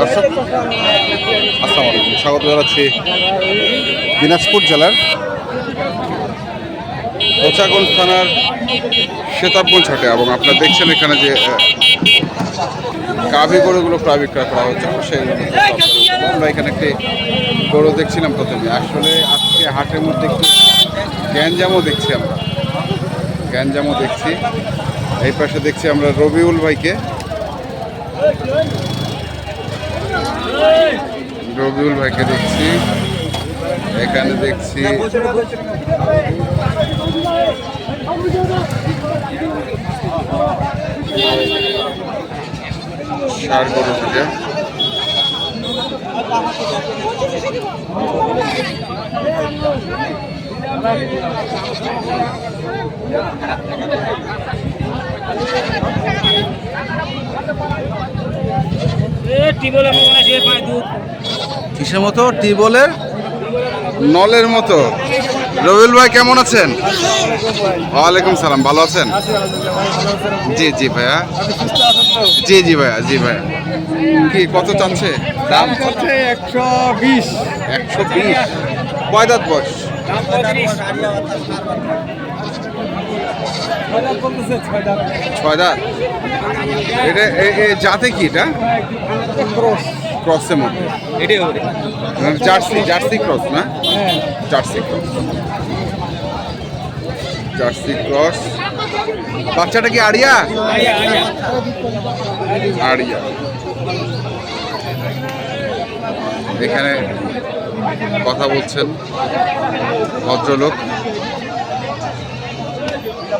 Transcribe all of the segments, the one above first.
দর্শক, আসসালামু আলাইকুম। স্বাগত জানাচ্ছি দিনাজপুর জেলার কোচাগঞ্জ থানার সেতাবগঞ্জ হাটে এবং আপনারা দেখছেন এখানে যে গাভী গরুগুলো প্রায় বিক্রয় করা হচ্ছে। সেই আমরা এখানে একটি গরু দেখছিলাম প্রথমে। আসলে আজকে হাটের মধ্যে একটু গ্যাঞ্জামও দেখছি আমরা। গ্যাঞ্জামও দেখছি। এই পাশে দেখছি আমরা রবিউল ভাইকে। রবিউল ভাইকে দেখছি। এখানে দেখছি কিসের মতো? টিউবওয়েলের নলের মতো। রবিউল ভাই কেমন আছেন? ওয়ালাইকুম সালাম ভালো আছেন? জি জি ভাইয়া। জি জি ভাইয়া জি ভাইয়া। কি কত চাচ্ছে? দাম? হচ্ছে একশো বিশ। একশো বিশ। কয় দাঁত বয়স? ছয় দাঁত এটা জাতে কি এটা? ক্রসের মধ্যে। এটাই হবে। জার্সি জার্সি ক্রস না? জার্সি ক্রস জার্সি ক্রস বাচ্চাটা কি আড়িয়া আড়িয়া এখানে কথা বলছেন ভদ্রলোক।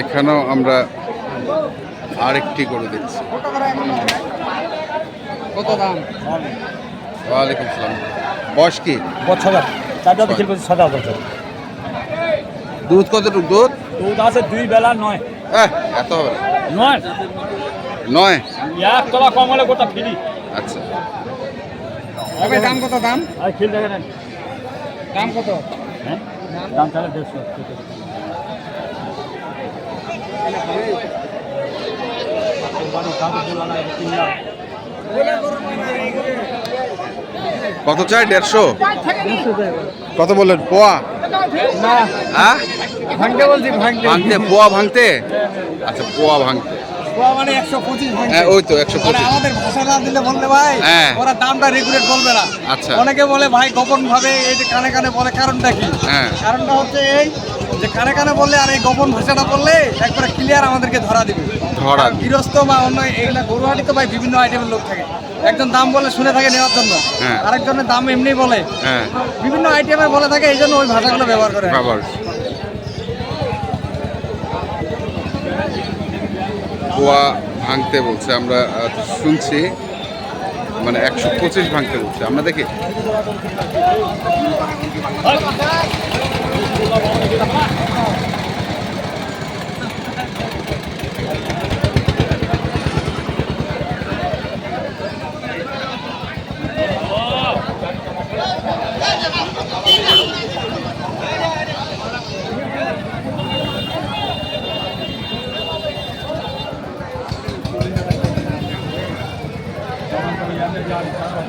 এখানেও আমরা আরেকটি গরু দেখছি। কত দাম? ওয়ালাইকুম সালাম বয়স কি? বছর। চারটা বিক্রি করছি ছটা বছর। দুধ কতটুকু দুধ? দুধ আছে দুই বেলা নয়। এত হবে না। নয়। নয়? এক তলা কম হলে গোটা ফ্রি। আচ্ছা। দাম কত দাম? আর খিল দেখে নেন। দাম কত? হ্যাঁ? দাম তাহলে দেড়শো। কত চাই? দেড়শো? কত বললেন? পোয়া? ভাঙতে বলছি ভাঙতে। ভাঙতে পোয়া ভাঙতে? আচ্ছা পোয়া ভাঙতে। মানে একশো পঁচিশ হ্যাঁ ওই তো একশো মানে পঁচিশ আমাদের ভাষাটা দিলে বললে ভাই হ্যাঁ। ওরা দামটা রেগুলেট বলবে না। আচ্ছা। অনেকে বলে ভাই গোপন ভাবে এই যে কানে কানে বলে কারণটা কি? হ্যাঁ। কারণটা হচ্ছে এই যে কানে কানে বললে আর এই গোপন ভাষাটা বললে একবারে ক্লিয়ার আমাদেরকে ধরা দিবে। ধরা গৃহস্থ বা অন্য এইগুলা গরুহাটি তো ভাই বিভিন্ন আইটেমের লোক থাকে। একজন দাম বলে শুনে থাকে নেওয়ার জন্য। আরেকজনের দাম এমনি বলে। বিভিন্ন আইটেমের বলে থাকে এই জন্য ওই ভাষাগুলো ব্যবহার করে। পোয়া ভাঙতে বলছে আমরা শুনছি মানে একশো পঁচিশ ভাঙতে বলছে। আমরা দেখি।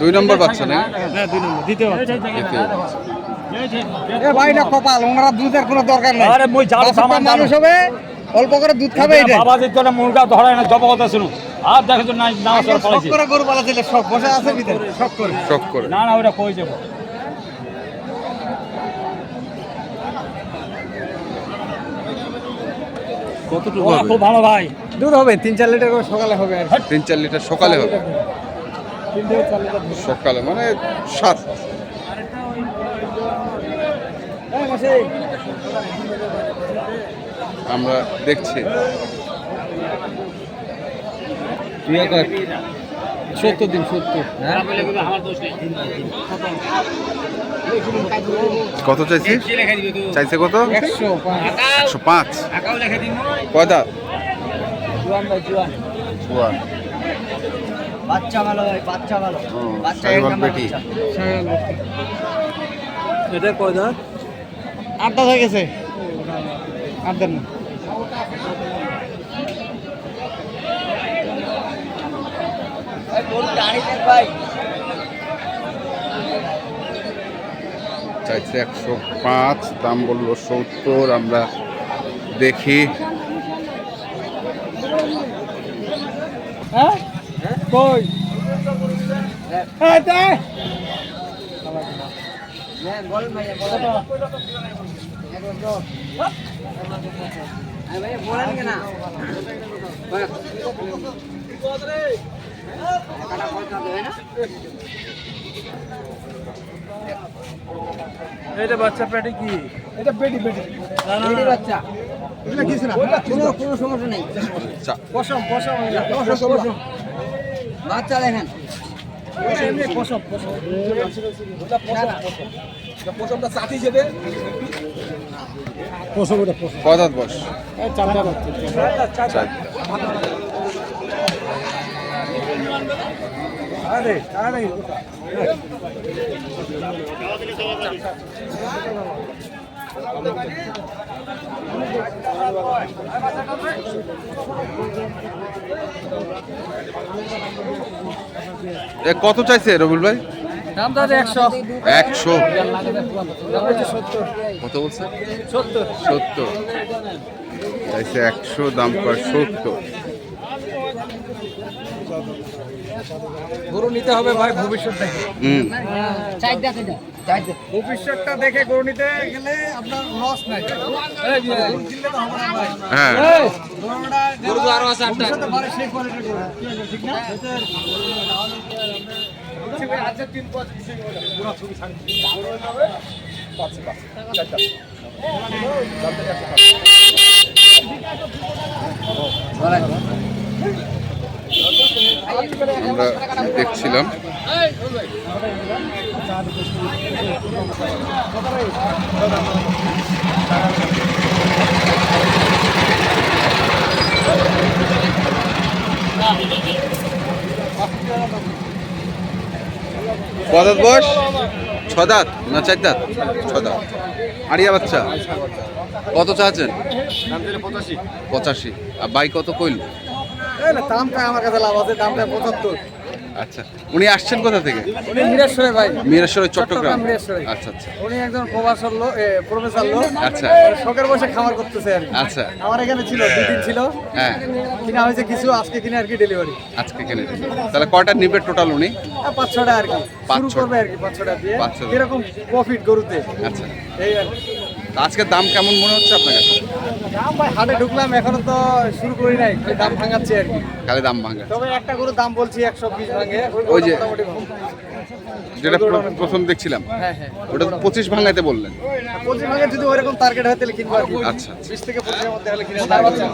দুই নম্বর বাচ্চা না দুই নম্বর দ্বিতীয় বাচ্চা। কপাল ওনারা দুধের কোনো দরকার নেই। আরে মুই জাল সামান মানুষ হবে অল্প করে দুধ খাবে এটা বাবা দিত না মুরগা ধরায় না জব কথা শুনো আর দেখো তো নাই না সর করে গরু পালাছিল সব বসে আছে ভিতরে শখ করে। শখ করে। না না ওটা কই যাব? কতটুকু হবে? খুব ভালো ভাই। দুধ হবে তিন চার লিটার করে সকালে হবে আর কি। তিন চার লিটার সকালে হবে। সকালে মানে সাত। আমরা দেখছি। সত্তর দিন সত্তর। কত চাইছি চাইছে কত? একশো পাঁচ। কয়দা চুয়ান বাচ্চা ভালো ভাই বাচ্চা ভালো। ও, বাচ্চা সাইবাল এক নাম্বার বেটি। এটা কয় দাঁত আটটা হয়ে গেছে। আট দেন না এই গরু দাঁড়িয়ে দেখ ভাই চাইছে একশো পাঁচ দাম বলল সত্তর আমরা দেখি। হ্যাঁ। হ্যাঁ ভাইয়া বলেন কেনা এটা বাচ্চা পেটে কি? এটা পেটি পেটি। এই বাচ্চা। কিছু না। কোনো কোনো সমস্যা নেই। চা- পশম পশম পশম পশম। বাচ্চা দেখেন। এমনি পশম পশম। পশমটা চাটি যেতে পশম ওটা পশম। কদাত বস চারটা বাচ্চা। আরে কত চাইছে রবিউল ভাই? দাম দাদা একশো। একশো। কত বলছে? সত্তর। সত্তর। চাইছে একশো দাম কর সত্তর। গরু নিতে হবে ভাই ভবিষ্যৎ দেখে। ভবিষ্যৎটা দেখে গরু নিতে গেলে আপনার লস নাই। হ্যাঁ। গরু আরও আছে আটটা। ঠিক না আজকে তিন পাঁচ পুরো ছবি আমরা দেখছিলাম। কদাত বস? ছ দাঁত না চার দাঁত ছ দাঁত আড়িয়া বাচ্চা। কত চাচ্ছেন? পঁচাশি। আর বাই কত কইল? দামটা আমার কাছে লাভ আছে দামটা পঁচাত্তর। আচ্ছা উনি আসছেন কোথা থেকে? উনি মিরেশ্বরে ভাই। চট্টগ্রাম আচ্ছা আচ্ছা। উনি একজন প্রবাসর লোক প্রফেসর লোক। আচ্ছা। শখের বসে খামার করতেছে আর কি। আচ্ছা। আমার এখানে ছিল দুই দিন ছিল। হ্যাঁ। কিনা হয়েছে কিছু আজকে কিনে আর কি ডেলিভারি আজকে কিনে তাহলে কয়টা নিবে টোটাল উনি? পাঁচ ছটা আর কি। পাঁচ ছটা। আর কি পাঁচ ছটা দিয়ে এরকম প্রফিট গরুতে। আচ্ছা। এই আর কি। আজকে দাম কেমন মনে হচ্ছে আপনার কাছে? দাম ভাই হাটে ঢুকলাম এখনও তো শুরু করি নাই ওই দাম ভাঙাচ্ছি আর কি। খালি দাম ভাঙা। তবে একটা গরুর দাম বলছি একশো বিশ ভাঙে। ওই যে-। যেটা প্র- প্রথম দেখছিলাম। হ্যাঁ হ্যাঁ। ওটা পঁচিশ ভাঙাইতে বললেন। পঁচিশ ভাঙে যদি ওইরকম টার্গেট হয় তাহলে কিনবো আচ্ছা, আচ্ছা। বিশ থেকে পঁচিশের মধ্যে হলে কিনে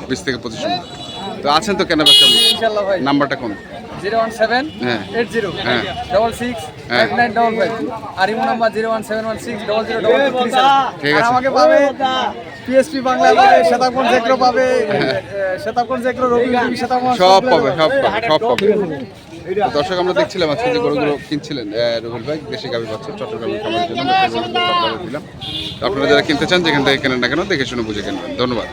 বিশ থেকে পঁচিশ তো আছেন তো কেনা বেচা ইনশাল্লাহ ভাই। নাম্বারটা কোন? জিরো ওয়ান সেভেন হ্যাঁ। Eight zero. হ্যাঁ। ডবল সিক্স হ্যাঁ। Nine double five. আর imo number zero one seven one six double zero double three আমাকে পাবে পিএসপি বাংলা পাবে শ্বেতাবগঞ্জ জেগ্রো পাবে শ্বেতাবগঞ্জ জেগ্রো রবি টিভি শ্বেতাবগঞ্জ সব পাবে সব পাবে সব পাবে। দর্শক আমরা দেখছিলাম আজকে যে গরুগুলো কিনছিলেন রুবেল ভাই দেশি গাভী পাচ্ছে চট্টগ্রামের খামারের জন্য আপনারা যারা কিনতে চান যেখান থেকে কেনেন না কেন দেখে শুনে বুঝে কিনবেন। ধন্যবাদ।